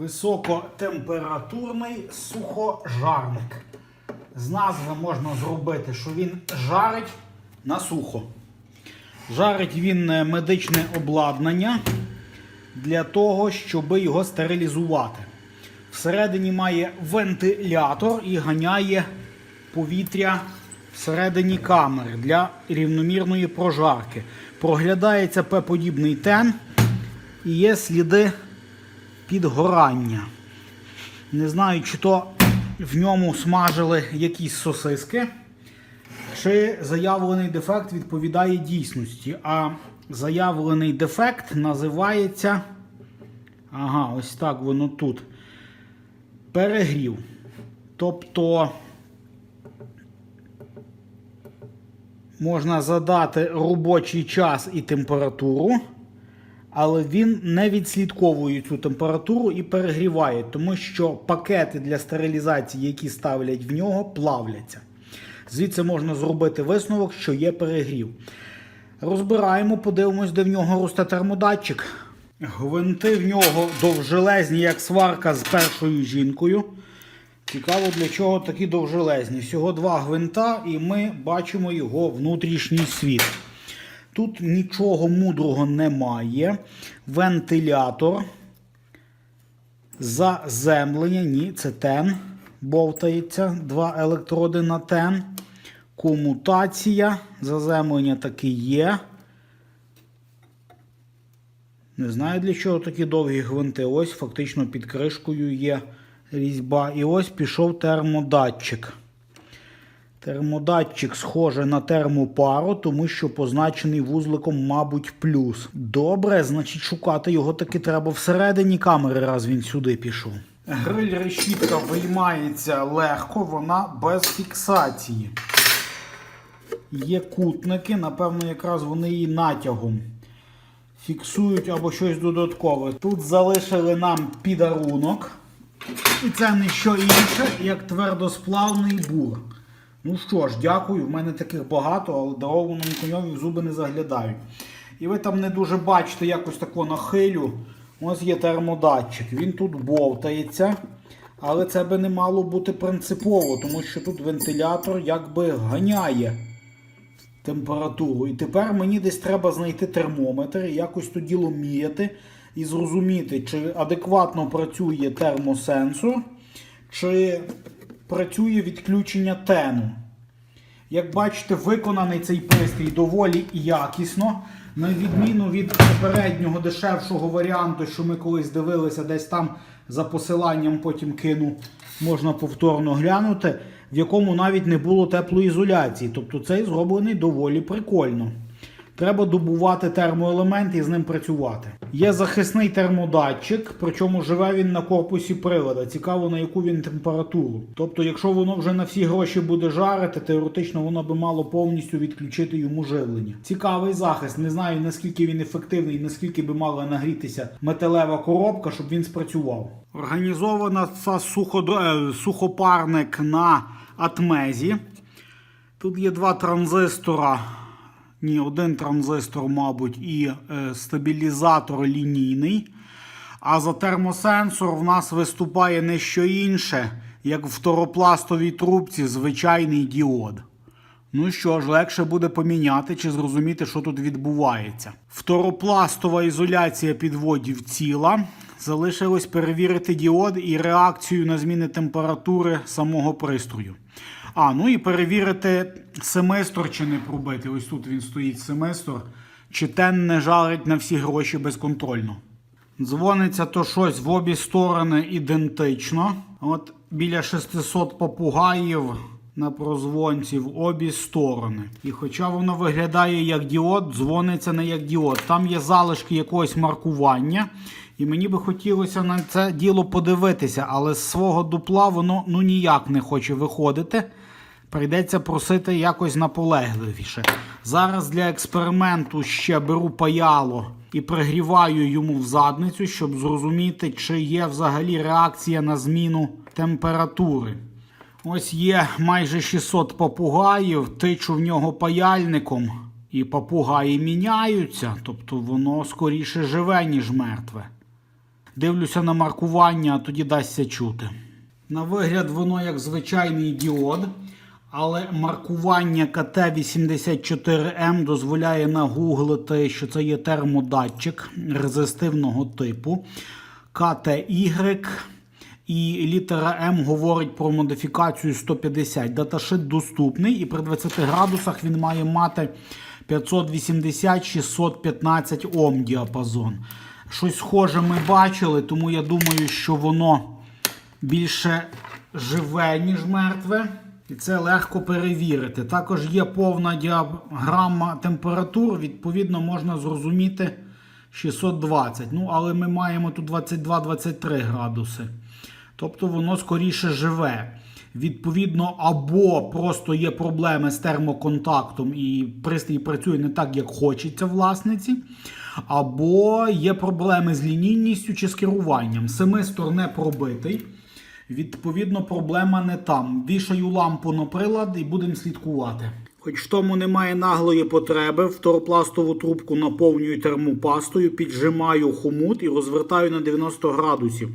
Високотемпературний сухожарник. З назви можна зробити, що він жарить на сухо. Жарить він е, медичне обладнання для того, щоб його стерилізувати. Всередині має вентилятор і ганяє повітря всередині камери для рівномірної прожарки. Проглядається П-подібний тен і є сліди підгорання. Не знаю, чи то в ньому смажили якісь сосиски, чи заявлений дефект відповідає дійсності. А заявлений дефект називається. Ага, ось так воно тут. Перегрів. Тобто можна задати робочий час і температуру, але він не відслідковує цю температуру і перегріває, тому що пакети для стерилізації, які ставлять в нього, плавляться. Звідси можна зробити висновок, що є перегрів. Розбираємо, подивимось, де в нього росте термодатчик. Гвинти в нього довжелезні, як сварка з першою жінкою. Цікаво, для чого такі довжелезні. Всього два гвинта, і ми бачимо його внутрішній світ. Тут нічого мудрого немає. Вентилятор. Заземлення. Ні, це тен. Бовтається. Два електроди на тен. Комутація. Заземлення таки є. Не знаю для чого такі довгі гвинти. Ось фактично під кришкою є різьба. І ось пішов термодатчик. Термодатчик схоже на термопару, тому що позначений вузликом, мабуть, плюс. Добре, значить шукати його таки треба всередині камери, раз він сюди пішов. Гриль решітка виймається легко, вона без фіксації. Є кутники, напевно, якраз вони її натягом фіксують або щось додаткове. Тут залишили нам підарунок. І це не що інше, як твердосплавний бур. Ну що ж, дякую. В мене таких багато, але дарованому коньові зуби не заглядають. І ви там не дуже бачите якось таку нахилю. Ось є термодатчик. Він тут бовтається. Але це би не мало бути принципово, тому що тут вентилятор якби ганяє температуру. І тепер мені десь треба знайти термометр і якось то діло міряти і зрозуміти, чи адекватно працює термосенсор, чи працює відключення тену. Як бачите, виконаний цей пристрій доволі якісно. На відміну від попереднього дешевшого варіанту, що ми колись дивилися, десь там за посиланням потім кину, можна повторно глянути, в якому навіть не було теплоізоляції. Тобто цей зроблений доволі прикольно. Треба добувати термоелемент і з ним працювати. Є захисний термодатчик, причому живе він на корпусі прилада. Цікаво, на яку він температуру. Тобто, якщо воно вже на всі гроші буде жарити, теоретично воно би мало повністю відключити йому живлення. Цікавий захист. Не знаю наскільки він ефективний, наскільки би мала нагрітися металева коробка, щоб він спрацював. Організована ця е, сухопарник на атмезі. Тут є два транзистора. Ні, один транзистор, мабуть, і е, стабілізатор лінійний. А за термосенсор в нас виступає не що інше, як в фторопластовій трубці звичайний діод. Ну що ж, легше буде поміняти чи зрозуміти, що тут відбувається. Фторопластова ізоляція підводів ціла. Залишилось перевірити діод і реакцію на зміни температури самого пристрою. А, ну і перевірити семестр чи не пробити. Ось тут він стоїть семестр. Чи тен не жарить на всі гроші безконтрольно. Дзвониться то щось в обі сторони ідентично. От біля 600 попугаїв на прозвонці в обі сторони. І хоча воно виглядає як діод, дзвониться не як діод. Там є залишки якогось маркування. І мені би хотілося на це діло подивитися, але з свого дупла воно ну ніяк не хоче виходити. Прийдеться просити якось наполегливіше. Зараз для експерименту ще беру паяло і пригріваю йому в задницю, щоб зрозуміти, чи є взагалі реакція на зміну температури. Ось є майже 600 попугаїв, тичу в нього паяльником, і попугаї міняються, тобто воно скоріше живе, ніж мертве. Дивлюся на маркування, а тоді дасться чути. На вигляд, воно як звичайний діод, але маркування КТ84М дозволяє нагуглити, що це є термодатчик резистивного типу КТY. І літера М говорить про модифікацію 150. Даташит доступний, і при 20 градусах він має мати 580-615 Ом діапазон. Щось схоже ми бачили, тому я думаю, що воно більше живе, ніж мертве. І це легко перевірити. Також є повна діаграма температур, відповідно, можна зрозуміти 620. Ну, але ми маємо тут 22-23 градуси. Тобто воно скоріше живе. Відповідно, або просто є проблеми з термоконтактом, і пристрій працює не так, як хочеться власниці, або є проблеми з лінійністю чи з керуванням. Семистор не пробитий. Відповідно, проблема не там. Вішаю лампу на прилад і будемо слідкувати. Хоч в тому немає наглої потреби, второпластову трубку наповнюю термопастою, піджимаю хомут і розвертаю на 90 градусів.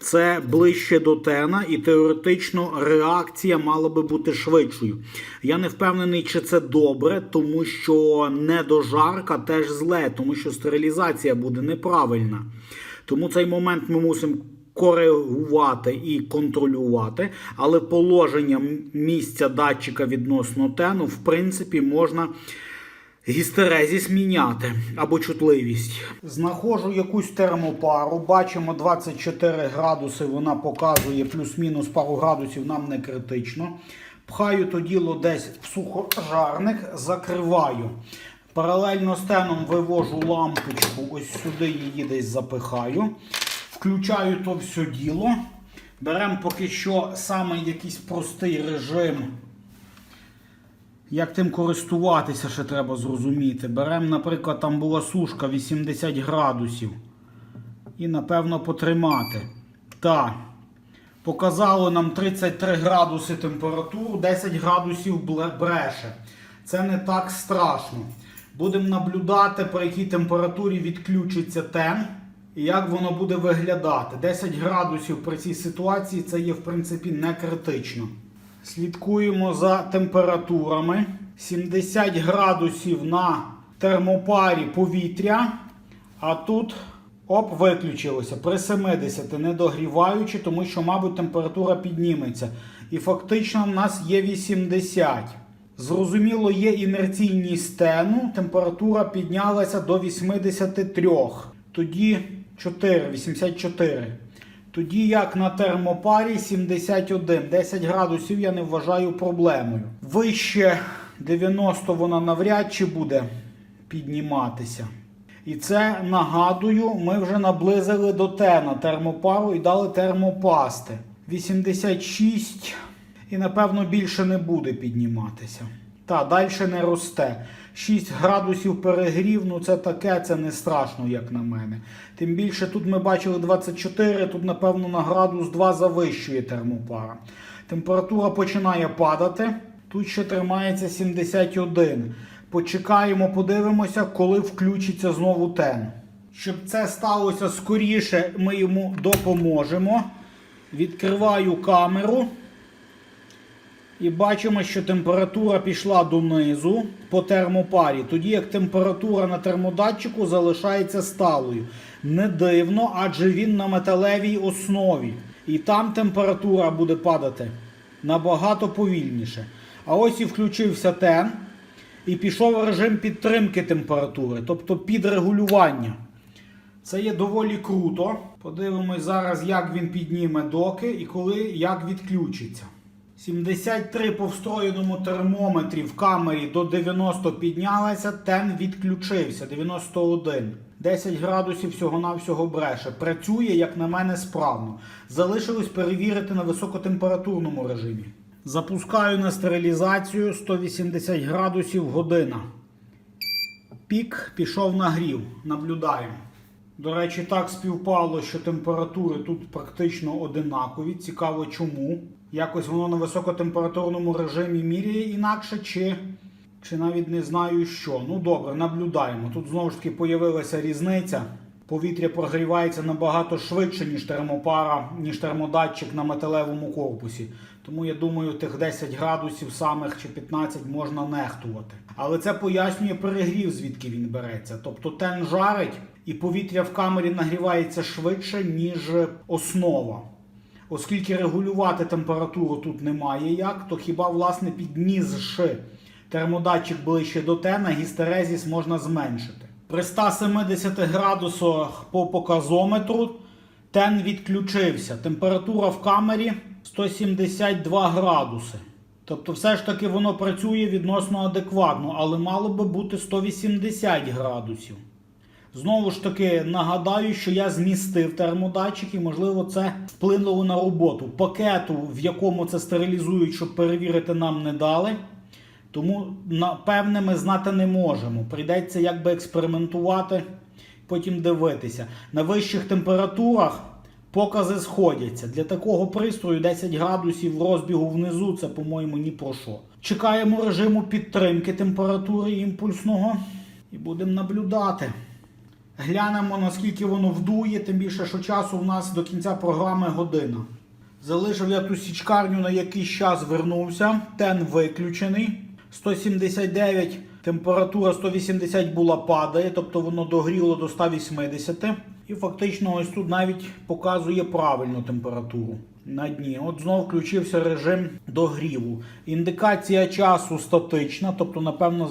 Це ближче до тена, і теоретично реакція мала би бути швидшою. Я не впевнений, чи це добре, тому що недожарка теж зле, тому що стерилізація буде неправильна. Тому цей момент ми мусимо коригувати і контролювати, але положення місця датчика відносно тену, в принципі, можна гістерезіс міняти або чутливість. Знаходжу якусь термопару, бачимо 24 градуси, вона показує плюс-мінус пару градусів, нам не критично. Пхаю то діло десь в сухожарник, закриваю. Паралельно з теном вивожу лампочку, ось сюди її десь запихаю. Включаю то все діло. Беремо поки що саме якийсь простий режим. Як тим користуватися, ще треба зрозуміти. Беремо, наприклад, там була сушка 80 градусів. І, напевно, потримати. Так. Показало нам 33 градуси температуру, 10 градусів бреше. Це не так страшно. Будемо наблюдати, при якій температурі відключиться тен і як воно буде виглядати. 10 градусів при цій ситуації це є, в принципі, не критично. Слідкуємо за температурами. 70 градусів на термопарі повітря. А тут оп, виключилося при 70, не догріваючи, тому що, мабуть, температура підніметься. І фактично в нас є 80. Зрозуміло, є інерційність стену. Температура піднялася до 83. Тоді 4, 84. Тоді як на термопарі 71. 10 градусів я не вважаю проблемою. Вище 90 вона навряд чи буде підніматися. І це нагадую, ми вже наблизили до тена термопару і дали термопасти. 86 і напевно більше не буде підніматися. Та, далі не росте. 6 градусів перегрів, ну це таке, це не страшно, як на мене. Тим більше тут ми бачили 24, тут, напевно, на градус 2 завищує термопара. Температура починає падати. Тут ще тримається 71. Почекаємо, подивимося, коли включиться знову тен. Щоб це сталося скоріше, ми йому допоможемо. Відкриваю камеру. І бачимо, що температура пішла донизу по термопарі, тоді як температура на термодатчику залишається сталою. Не дивно, адже він на металевій основі. І там температура буде падати набагато повільніше. А ось і включився тен, і пішов режим підтримки температури, тобто підрегулювання. Це є доволі круто. Подивимось зараз, як він підніме доки і коли як відключиться. 73 по встроєному термометрі в камері до 90 піднялася, тен відключився 91. 10 градусів всього-навсього бреше. Працює, як на мене, справно. Залишилось перевірити на високотемпературному режимі. Запускаю на стерилізацію 180 градусів година. Пік пішов нагрів. Наблюдаємо. До речі, так співпало, що температури тут практично одинакові. Цікаво чому. Якось воно на високотемпературному режимі міряє інакше, чи, чи навіть не знаю що. Ну добре, наблюдаємо. Тут знову ж таки появилася різниця. повітря прогрівається набагато швидше, ніж термопара, ніж термодатчик на металевому корпусі. Тому я думаю, тих 10 градусів самих чи 15 можна нехтувати. Але це пояснює перегрів, звідки він береться. Тобто тен жарить і повітря в камері нагрівається швидше, ніж основа. Оскільки регулювати температуру тут немає як, то хіба власне піднісши термодатчик ближче до тена, гістерезіс можна зменшити. При 170 градусах по показометру тен відключився. Температура в камері 172 градуси. Тобто, все ж таки воно працює відносно адекватно, але мало би бути 180 градусів. Знову ж таки нагадаю, що я змістив термодатчик і, можливо, це вплинуло на роботу. Пакету, в якому це стерилізують, щоб перевірити, нам не дали. Тому напевне ми знати не можемо. Прийдеться якби експериментувати, потім дивитися. На вищих температурах покази сходяться. Для такого пристрою 10 градусів розбігу внизу це, по-моєму, ні про що. Чекаємо режиму підтримки температури імпульсного і будемо наблюдати. Глянемо, наскільки воно вдує, тим більше, що часу в нас до кінця програми година. Залишив я ту січкарню на якийсь час вернувся. Тен виключений. 179, температура 180 була падає, тобто воно догріло до 180. І фактично ось тут навіть показує правильну температуру на дні. От знов включився режим догріву. Індикація часу статична, тобто, напевно,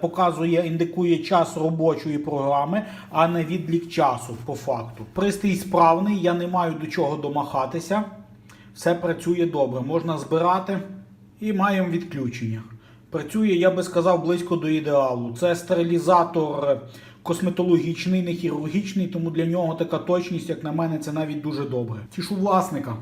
показує, індикує час робочої програми, а не відлік часу по факту. Пристрій справний, я не маю до чого домахатися. Все працює добре, можна збирати і маємо відключення. Працює, я би сказав, близько до ідеалу. Це стерилізатор косметологічний, не хірургічний, тому для нього така точність, як на мене, це навіть дуже добре. Тішу власника.